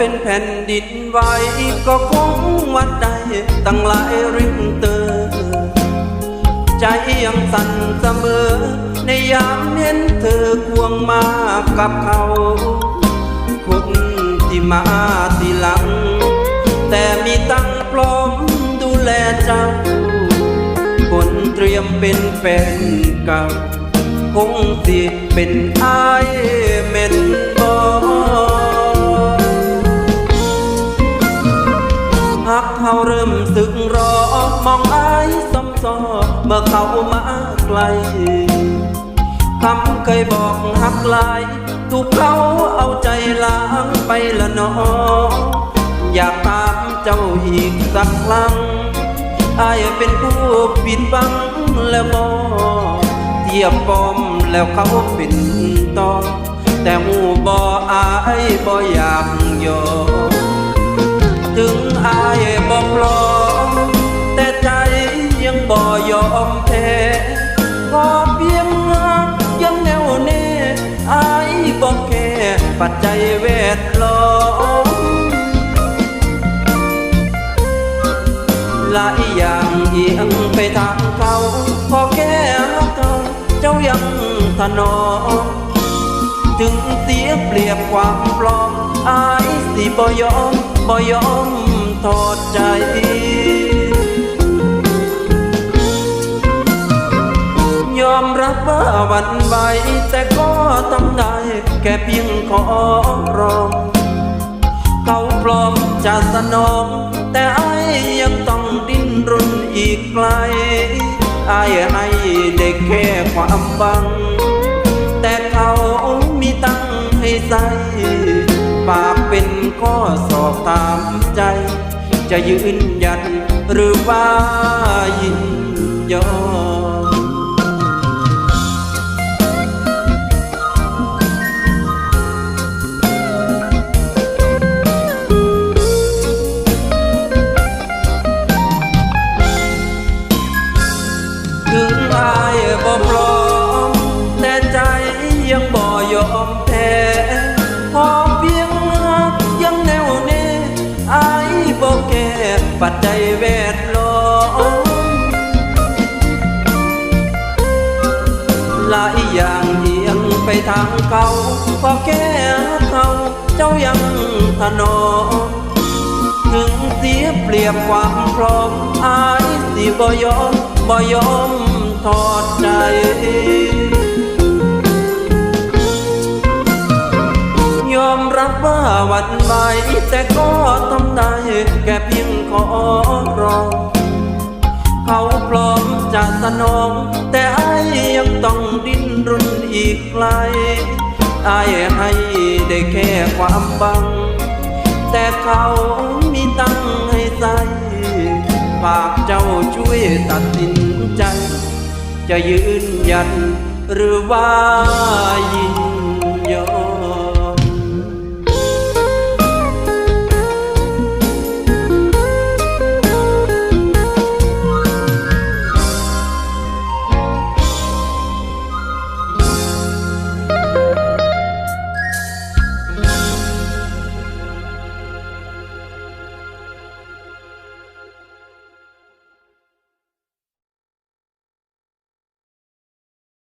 ป็นแผ่นดินไหวก็คงวัดได้ตั้งหลายริงเตอร์ใจยังสั่นเสมอ ในยามเห็นเธอควงมากับเขาคนที่มาทีหลัง แต่มีตั้งพร้อมดูแลเจ้า คนเตรียมเป็นแฟนเก่าคงสิเป็นอายเม่น สึกรอมองอายสมซอเมื่อเขามาไกลคำเคยบอกหักลายถูกเขาเอาใจล้างไปละนออยากถามเจ้าอีกสักครั้งอายเป็นผู้ผิดบังแล้วบอเทียบปอมแล้วเขาเป็นตอแต่หมู่บออายบออยากยอม ปัจจัยแวดล้อมหลายอย่างเอียงไปทางเขาพอแค่รักเขาเจ้ายังถนอมถึงเสียเปรียบความปลอมอายสิบ่ยอมบ่ยอมทอดใจ รับว่าวันไหวแต่ก็ทำได้แค่เพียงขอร้อง เขาพร้อมจะสนอง แต่ไอ้ยังต้องดิ้นรนอีกไกลไอ้ให้ได้แค่ความบัง แต่เขามีตั้งให้ใส่ปากเป็นข้อสอบตามใจ จะยืนยันหรือว่ายินยอม ปัจจัยแวดล้อมหลายอย่างเอียงไปทางเขาพอแค่เขาเจ้ายังถนอมถึงเสียเปรียบความพร้อมอายสิบ่ยอมบ่ยอมทอดใจ หวันไหวแต่ก็ทำได้แค่เพียงขอรอง เขาพร้อมจะสนอง แต่ไอ้ยังต้องดิ้นรนอีกไกลไอ้ให้ได้แค่ความบัง แต่เขามีตั้งให้ใส่ฝากเจ้าช่วยตัดสินใจ จะยืนยันหรือว่ายินยอม